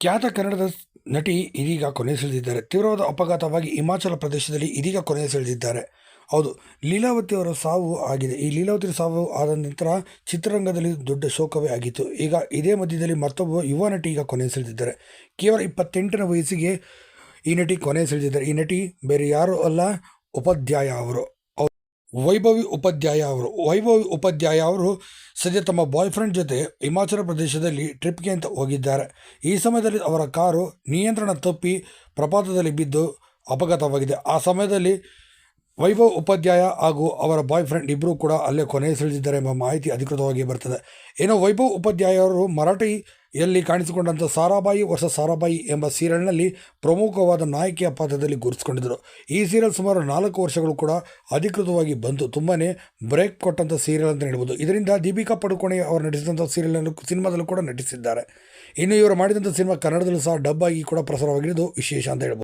ಖ್ಯಾತ ಕನ್ನಡದ ನಟಿ ಇದೀಗ ಕೊನೆಸೆಳೆದಿದ್ದಾರೆ ತೀವ್ರವಾದ ಅಪಘಾತವಾಗಿ ಹಿಮಾಚಲ ಪ್ರದೇಶದಲ್ಲಿ ಇದೀಗ ಕೊನೆಸೆಳೆದಿದ್ದಾರೆ ಹೌದು, ಲೀಲಾವತಿ ಅವರ ಸಾವು ಆಗಿದೆ. ಈ ಲೀಲಾವತಿ ಸಾವು ಆದ ನಂತರ ಚಿತ್ರರಂಗದಲ್ಲಿ ದೊಡ್ಡ ಶೋಕವೇ ಆಗಿತ್ತು. ಈಗ ಇದೇ ಮಧ್ಯದಲ್ಲಿ ಮತ್ತೊಬ್ಬ ಯುವ ನಟಿ ಈಗ ಕೊನೆಸೆಳೆದಿದ್ದಾರೆ ಕೇವಲ ಇಪ್ಪತ್ತೆಂಟನೇ ವಯಸ್ಸಿಗೆ ಈ ನಟಿ ಕೊನೆಸೆಳೆದಿದ್ದಾರೆ ಈ ನಟಿ ಬೇರೆ ಯಾರೂ ಅಲ್ಲ, ಉಪಾಧ್ಯಾಯ ಅವರು. ವೈಭವಿ ಉಪಾಧ್ಯಾಯ ಅವರು. ವೈಭವಿ ಉಪಾಧ್ಯಾಯ ಅವರು ಸದ್ಯ ತಮ್ಮ ಬಾಯ್ ಫ್ರೆಂಡ್ ಜೊತೆ ಹಿಮಾಚಲ ಪ್ರದೇಶದಲ್ಲಿ ಟ್ರಿಪ್ಗೆ ಅಂತ ಹೋಗಿದ್ದಾರೆ. ಈ ಸಮಯದಲ್ಲಿ ಅವರ ಕಾರು ನಿಯಂತ್ರಣ ತಪ್ಪಿ ಪ್ರಪಾತದಲ್ಲಿ ಬಿದ್ದು ಅಪಘಾತವಾಗಿದೆ. ಆ ಸಮಯದಲ್ಲಿ ವೈಭವ್ ಉಪಾಧ್ಯಾಯ ಹಾಗೂ ಅವರ ಬಾಯ್ ಫ್ರೆಂಡ್ ಇಬ್ಬರೂ ಕೂಡ ಅಲ್ಲೇ ಕೊನೆಯುಸಿಳಿದಿದ್ದಾರೆ ಎಂಬ ಮಾಹಿತಿ ಅಧಿಕೃತವಾಗಿ ಬರ್ತದೆ. ಏನೋ ವೈಭವ್ ಉಪಾಧ್ಯಾಯ ಅವರು ಮರಾಠಿಯಲ್ಲಿ ಕಾಣಿಸಿಕೊಂಡಂಥ ಸಾರಾಬಾಯಿ ವರ್ಷ ಸಾರಾಬಾಯಿ ಎಂಬ ಸೀರಿಯಲ್ನಲ್ಲಿ ಪ್ರಮುಖವಾದ ನಾಯಕಿಯ ಪಾತ್ರದಲ್ಲಿ ಗುರುತಿಸಿಕೊಂಡಿದ್ದರು. ಈ ಸೀರಿಯಲ್ ಸುಮಾರು ನಾಲ್ಕು ವರ್ಷಗಳು ಕೂಡ ಅಧಿಕೃತವಾಗಿ ಬಂತು. ತುಂಬಾ ಬ್ರೇಕ್ ಕೊಟ್ಟಂಥ ಸೀರಿಯಲ್ ಅಂತ ಹೇಳ್ಬೋದು. ಇದರಿಂದ ದೀಪಿಕಾ ಪಡುಕೋಣೆ ಅವರು ನಟಿಸಿದಂಥ ಸೀರಿಯಲ್ನಲ್ಲೂ ಸಿನಿಮಾದಲ್ಲೂ ಕೂಡ ನಟಿಸಿದ್ದಾರೆ. ಇನ್ನು ಇವರು ಮಾಡಿದಂಥ ಸಿನಿಮಾ ಕನ್ನಡದಲ್ಲೂ ಸಹ ಡಬ್ ಆಗಿ ಕೂಡ ಪ್ರಸಾರವಾಗಿರೋದು ವಿಶೇಷ ಅಂತ ಹೇಳ್ಬೋದು.